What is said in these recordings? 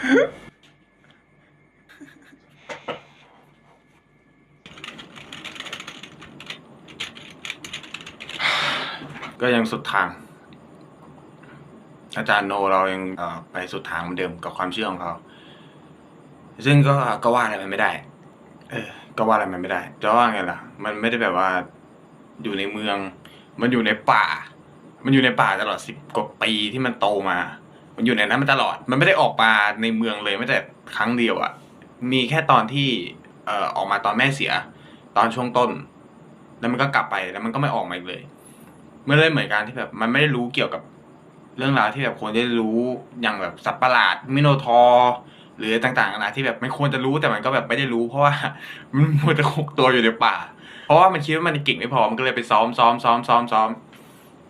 ก็ยังสุดทาง อาจารย์โนเรายังไปสุดทางเหมือนเดิมกับความเชื่อของเขา ซึ่งก็ก็ว่าอะไรมันไม่ได้ เออ ก็ว่าอะไรมันไม่ได้ จะว่าไงล่ะ มันไม่ได้แบบว่าอยู่ในเมือง มันอยู่ในป่า มันอยู่ในป่าตลอดสิบกว่าปีที่มันโตมา มันอยู่ในนั้นมาตลอด มันไม่ได้ออกมาในเมืองเลยแม้แต่ครั้งเดียวอะ่ะมีแค่ตอนที่เอ่อออกมาตอนแม่เสีย ตอนช่วงต้น แล้วมันก็กลับไปแล้วมันก็ไม่ออกมาอีกเลยมันเลยเหมือนกันที่แบบ มันไม่ได้รู้เกี่ยวกับเรื่องราวที่แบบควรจะรู้อย่างแบบสัตว์ประหลาดมิโนทอร์หรือต่างๆนานาที่แบบไม่ควรจะรู้แต่มันก็แบบไม่ได้รู้ เพราะว่ามันมัวแต่คุกตัวอยู่ในป่า เพราะว่ามันคิดว่ามันเก่งไม่พอมันก็เลยไปซ้อมซ้อมซ้อมซ้อมซ้อม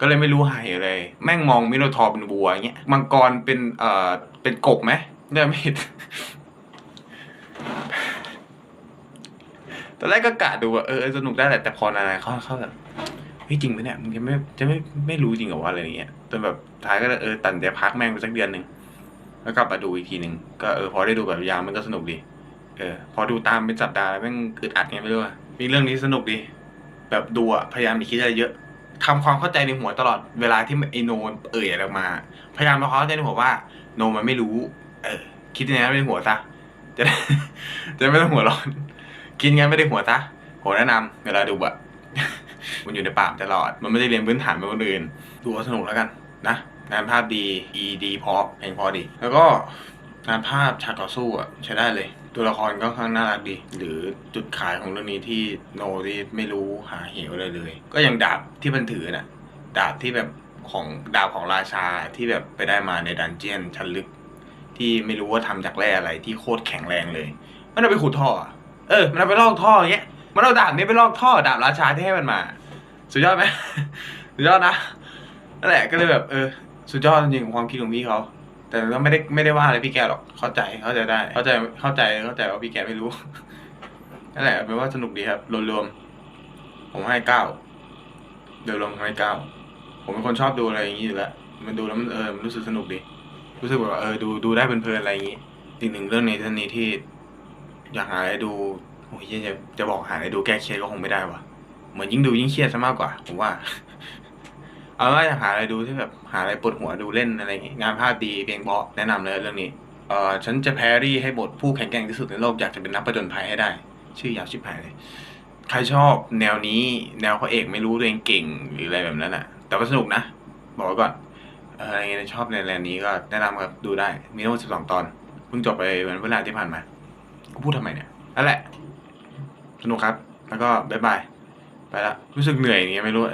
ก็เลยไม่รู้หายเลยแม่งมองมิโนทอร์เป็นวัวอย่างเงี้ยมังกรเป็นเอ่อเป็นกบไหมเนี่ยไม่ตอนแรกก็กะดูว่าเออสนุกได้แหละแต่พอนานๆเขาเขาแบบเฮ้ยจริงไหมเนี่ยมึงจะไม่จะไม่ไม่รู้จริงเหรอวะอะไรอย่างเงี้ยจนแบบท้ายก็เลยเออตัดใจพักแม่งไปสักเดือนหนึ่งแล้วกลับมาดูอีกทีหนึ่งก็เออพอได้ดูแบบยาวมันก็สนุกดี เออ พอดูตามเป็นสัปดาห์แม่งอึดอัดไงไม่รู้อะมีเรื่องนี้สนุกดี แบบดูอะพยายามอย่าคิดอะไรเยอะ ทำความเข้าใจในหัวตลอดเวลาที่ไอโนนเอ่ยอะไรอกมา พยายามมามเข้าใจในหัวว่า โนมันไม่รู้ เออ คิดอย่างนั้นในหัวซะจะได้จะไม่ต้องหัวร้อน กินงั้นไม่ได้หัวซะโหแนะนำเวลาดูอะมันอยู่ในป่าตลอด มันไม่ได้เรียนพื้นฐานเหมือนคนอื่น ดูสนุกแล้วกันนะงานภาพดี e ดีพอเพลงพอดี แล้วก็ งานภาพฉากต่อสู้อะใช้ได้เลย ตัวละครก็ค่อนข้างน่ารักดี หรือจุดขายของเรื่องนี้ที่โนที่ไม่รู้หาเหวอะไรเลย ก็ย่างดาบที่มันถือน่ะ ดาบที่แบบของดาบของราชาที่แบบไปได้มาในดันเจียนชั้นลึก ที่ไม่รู้ว่าทำจากแร่อะไรที่โคตรแข็งแรงเลย มันเอาไปขุดท่อ เออ มันเอาไปลอกท่ออย่างเงี้ย มันเอาดาบนี้ไปลอกท่อ ดาบราชาที่ให้มันมา สุดยอดไหมสุดยอดนะนั่นแหละก็เลยแบบเออสุดยอดจริงของความคิดของพี่เขา แต่ก็ไม่ได้ไม่ได้ว่าอะไรพี่แกหรอกเข้าใจเข้าใจได้ เข้าใจเข้าใจเข้าใจว่าพี่แกไม่รู้นั่นแหละเป็นว่าสนุกดีครับรวมๆผมให้เก้าโดยรวมผมให้เก้าผมเป็นคนชอบดูอะไรอย่างนี้อยู่แล้วมันดูแล้วมันเออมันรู้สึกสนุกดีรู้สึกแบบว่าเออดูดูได้เพลินๆอะไรอย่างนี้อีกหนึ่งเรื่องในเรื่องนี้ที่ อยากหาอะไรดูโอ้ยจะจะบอกหาอะไรดูแก้เครียดก็คงไม่ได้ว่ะเหมือนยิ่งดูยิ่งเครียดซะมากกว่า ผมว่า เอาว่าอยากหาอะไรดูที่แบบหาอะไรปวดหัวดูเล่นอะไรอย่างงี้งานภาพดีเพลงเพราะแนะนำเลยเรื่องนี้เออฉันจะแพรรี่ให้บทผู้แข็งแกร่งที่สุดในโลกอยากจะเป็นนักประจนภัยให้ได้ ชื่อยาวชิบหายเลย ใครชอบแนวนี้ แนวพระเอกไม่รู้ตัวเองเก่งหรืออะไรแบบนั้นอะ แต่ว่าสนุกนะ บอกไว้ก่อนอะไรเงี้ยชอบในแนวนี้ก็แนะนำครับดูได้มีทั้งหมดสิบสองตอนเพิ่งจบไปวันพฤหัสที่ผ่านมากูพูดทำไมเนี่ยนั่นแหละ สนุกครับ แล้วก็บายบาย ไปละรู้สึกเหนื่อยอย่างเงี้ยไม่รู้